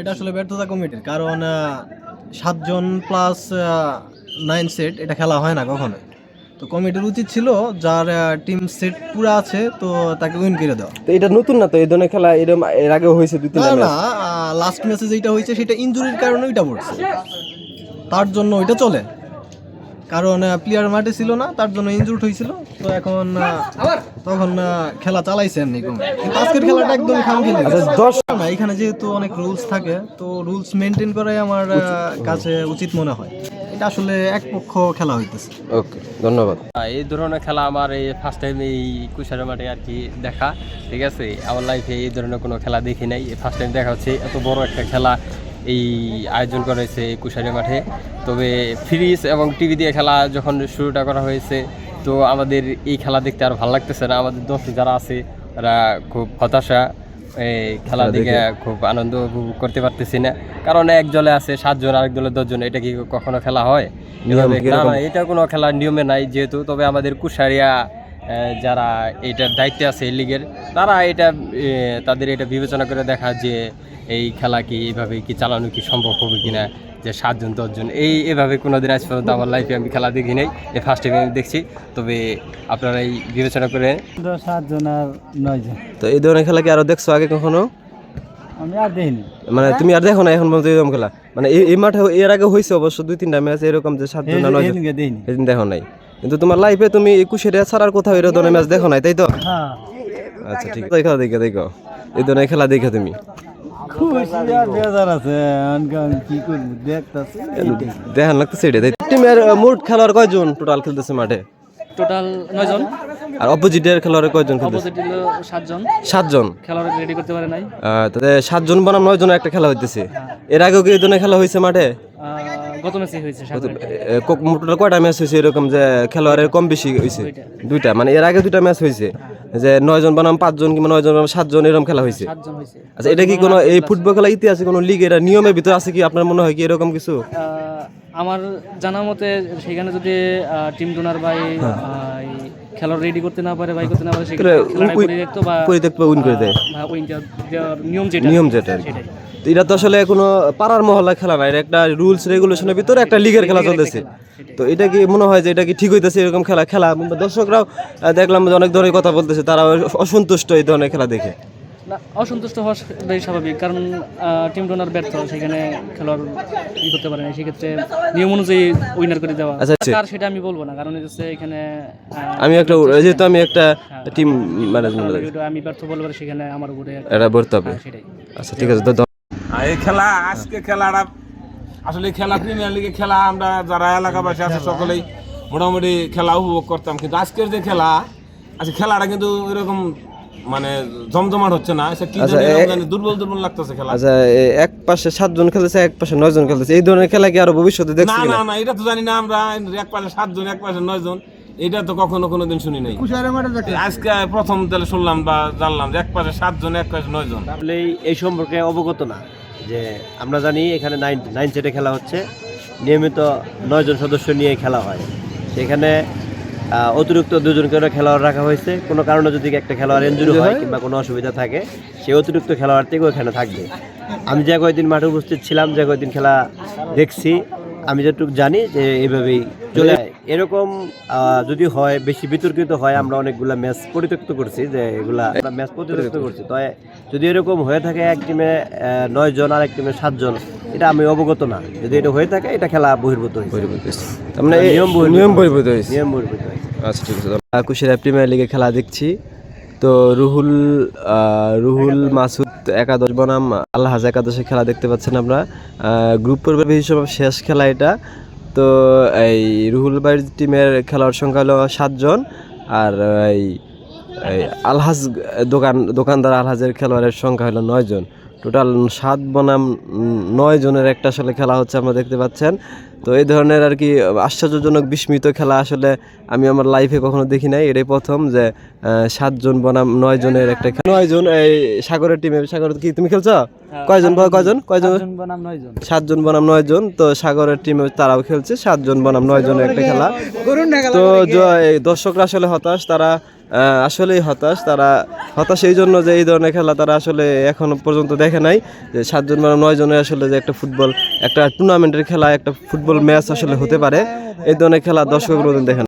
এটা আসলে ব্যর্থতা কমিটির কারণ সাতজন প্লাস নাইন সেট এটা খেলা হয় না কখনোই। তো কমিটির উচিত ছিল যার টিম সেট পুরো আছে তো তাকে উইন করে দেওয়া। তো এটা নতুন না তো? এই ধরনের খেলা এরকম এর আগে হয়েছে দুই না তিনটা না লাস্ট ম্যাচে যেটা হয়েছে সেটা ইনজুরির কারণে ওইটা পড়ছে। তার জন্য ওইটা চলে। কারণ প্লেয়ার মাঠে ছিল না তার জন্য ইনজুর্ড হয়েছিল। তো এখন তখন খেলা চালাইছে এমনি কিন্তু আজকের খেলাটা একদম খাম খেলে। আচ্ছা দশ না এখানে যেহেতু অনেক রুলস থাকে তো রুলস মেনটেন করাই আমার কাছে উচিত মনে হয়। এটা আসলে এক পক্ষ খেলা হইতেছে। ওকে ধন্যবাদ। এই ধরনের খেলা আমার এই ফার্স্ট টাইম এই কুশারে মাঠে আর কি দেখা ঠিক আছে? আমার লাইফে এই ধরনের কোনো খেলা দেখি নাই। ফার্স্ট টাইম দেখা হচ্ছে এত বড় একটা খেলা। এই আয়োজন করেছে এই কুশারি মাঠে। তবে ফ্রিজ এবং টিভি দিয়ে খেলা যখন শুরুটা করা হয়েছে তো আমাদের এই খেলা দেখতে আর ভালো লাগতেছে না। আমাদের দর্শক যারা আছে তারা খুব হতাশা এই খেলা দেখে খুব আনন্দ উপভোগ করতে পারতেছি না। কারণ এক দলে আছে সাতজন আরেক দলে দশজন এটা কি কখনো খেলা হয়? না এটা কোনো খেলার নিয়মে নাই যেহেতু। তবে আমাদের কুশারিয়া যারা এটার দায়িত্বে আছে এই লিগের তারা এটা তাদের এটা বিবেচনা করে দেখা যে এই খেলা কি এইভাবে কি চালানো কি সম্ভব হবে কিনা যে সাতজন দশজন এই এভাবে কোনো দিন আজ পর্যন্ত আমার লাইফে আমি খেলা দেখি নাই এই ফার্স্ট টাইম আমি দেখছি। তবে আপনারা এই বিবেচনা করে সাতজন আর নয়জন। তো এই ধরনের খেলা কি আরও দেখছ আগে কখনো? আমি আর দেখিনি। মানে তুমি আর দেখো না এখন পর্যন্ত এরকম খেলা? মানে এই- মাঠে এর আগে হয়েছে অবশ্য দুই তিনটা ম্যাচ এরকম যে সাতজন নয়জন। সেদিন দেখো নাই। কিন্তু তোমার লাইফে তুমি একুশের ছাড়ার কোথাও এরকম ধরনের ম্যাচ দেখো নাই তাই তো? হ্যাঁ। আচ্ছা ঠিক আছে খেলা দেখে দেখো। এই ধরনের খেলা দেখে তুমি। দেখান লাগতেছে এটা টিমের মোট খেলোয়াড় কয়জন টোটাল খেলতেছে মাঠে? টোটাল নয়জন। আর অপোজিটের খেলোয়াড় কয়জন খেলতেছে? সাতজন। সাতজন? খেলোয়াড় রেডি করতে পারে নাই। তাতে সাতজন বনাম নয় জনের একটা খেলা হইতেছে। এর আগেও কি এই ধরনের খেলা হয়েছে মাঠে? গত ম্যাচে হয়েছে টোটাল কয়টা ম্যাচ হয়েছে এরকম যে খেলোয়াড়ের কম বেশি হয়েছে? দুইটা। মানে এর আগে দুইটা ম্যাচ হয়েছে। যে নয় জন বনাম পাঁচজন কিংবা নয় জন বনাম সাতজন এরকম খেলা হয়েছে। আচ্ছা এটা কি কোনো এই ফুটবল খেলা ইতিহাসে কোনো লিগ এটা নিয়মের ভিতরে আছে কি? আপনার মনে হয় কি এরকম কিছু? আমার জানা মতে সেখানে যদি টিম ডোনার ভাই খেলোয়াড় রেডি করতে না পারে ভাই করতে না পারে সেখানে দেখতো বা পরিত্যক্ত win করে দেয়। দেওয়ার নিয়ম যেটা। নিয়ম যেটা সেটাই। এটা তো আসলে কোনো পাড়ার মহল্লা খেলা না এটা একটা রুলস রেগুলেশনের ভিতরে একটা লিগের খেলা চলতেছে। তো এটা কি মনে হয় যে এটা কি ঠিক হইতেছে এরকম খেলা? খেলা দর্শকরাও দেখলাম যে অনেক ধরনের কথা বলতেছে তারা অসন্তুষ্ট এই ধরনের খেলা দেখে। না অসন্তুষ্ট হওয়া বেশ স্বাভাবিক কারণ টিম ডোনার ব্যর্থ সেখানে খেলোয়াড় ই করতে পারে না সেক্ষেত্রে নিয়ম অনুযায়ী উইনার করে দেওয়া। আচ্ছা, আচ্ছা। কার সেটা আমি বলব না কারণ হচ্ছে এখানে আমি একটা যেহেতু আমি একটা টিম ম্যানেজমেন্ট আমি ব্যর্থ বলব সেখানে আমার উপরে এটা বলতে হবে। সেটাই। আচ্ছা ঠিক আছে আর এই খেলা আজকে খেলাটা আসলে খেলা প্রিমিয়ার লিগে খেলা আমরা যারা এলাকাবাসী আছে সকলেই মোটামুটি খেলা উপভোগ করতাম। কিন্তু আজকের যে খেলা আজকে খেলাটা কিন্তু এরকম মানে জমজমাট হচ্ছে না। কি আচ্ছা, জানি দুর্বল দুর্বল লাগতেছে খেলা। আচ্ছা এক পাশে সাতজন খেলতেছে এক পাশে নয় জন খেলতেছে। এই ধরনের খেলা কি আরও ভবিষ্যতে না দেখছি না না এটা তো জানি না আমরা এক পাশে সাতজন এক পাশে নয় জন এটা তো কখনো কোনোদিন শুনি নাই। আজকে প্রথম তাহলে শুনলাম বা জানলাম যে এক পাশে সাতজন এক পাশে নয় জন আসলেই এই সম্পর্কে অবগত না যে আমরা জানি এখানে নাইন নাইন সেটে খেলা হচ্ছে। নিয়মিত নয়জন সদস্য নিয়ে খেলা হয়। সেখানে অতিরিক্ত দুজন করে খেলোয়াড় রাখা হয়েছে। কোনো কারণে যদি একটা খেলোয়াড় ইঞ্জুরি হয় কিংবা কোনো অসুবিধা থাকে সেই অতিরিক্ত খেলোয়াড় থেকে ওখানে থাকবে। আমি যে কয়েকদিন মাঠে উপস্থিত ছিলাম যে কয়েকদিন খেলা দেখছি আমি যেটুকু জানি যে এইভাবেই চলে যায়। এরকম যদি হয় বেশি বিতর্কিত হয় আমরা অনেকগুলা ম্যাচ পরিত্যক্ত করছি যে এগুলা আমরা ম্যাচ পরিত্যক্ত করছি। তো যদি এরকম হয়ে থাকে এক টিমে নয় জন আর এক টিমে সাতজন এটা আমি অবগত না। যদি এটা হয়ে থাকে এটা খেলা বহির্ভূত হয়েছে। মানে নিয়ম বহির্ভূত। নিয়ম বহির্ভূত হয়েছে। নিয়ম বহির্ভূত হয়েছে। আচ্ছা ঠিক আছে। তো প্রিমিয়ার লিগে খেলা দেখছি। তো রুহুল আহ, রুহুল মাসুদ একাদশ বনাম আল্লাহাজ একাদশে খেলা দেখতে পাচ্ছেন আমরা। গ্রুপ পর্বের হিসেবে শেষ খেলা এটা। তো এই রুহুল বাড়ির টিমের খেলোয়াড় সংখ্যা হলো সাতজন আর এই আলহাজ দোকান, দোকানদার আলহাজের খেলোয়াড়ের সংখ্যা হলো নয়জন। টোটাল সাত বনাম নয় জনের একটা আসলে খেলা হচ্ছে, আমরা দেখতে পাচ্ছেন। তো এই ধরনের আর কি আশ্চর্যজনক বিস্মিত খেলা আসলে আমি আমার লাইফে কখনো দেখি নাই। এটাই প্রথম যে আহ, সাতজন বনাম নয় জনের একটা খেলা। নয় জন এই সাগরের টিমে সাগর কি তুমি খেলছো? কয়জন কয়জন কয়জন? বনাম নয় জন। সাতজন বনাম নয় জন তো সাগরের টিমে তারাও খেলছে সাতজন বনাম নয় জনের একটা খেলা। তো এই দর্শকরা আসলে হতাশ তারা আহ, আসলেই হতাশ তারা হতাশ এই জন্য যে এই ধরনের খেলা তারা আসলে এখনও পর্যন্ত দেখে নাই। যে সাতজন বনাম নয় জনের আসলে যে একটা ফুটবল একটা টুর্নামেন্টের খেলা একটা ফুটবল ম্যাচ আসলে হতে পারে এই ধরনের খেলা দর্শক দেখেন।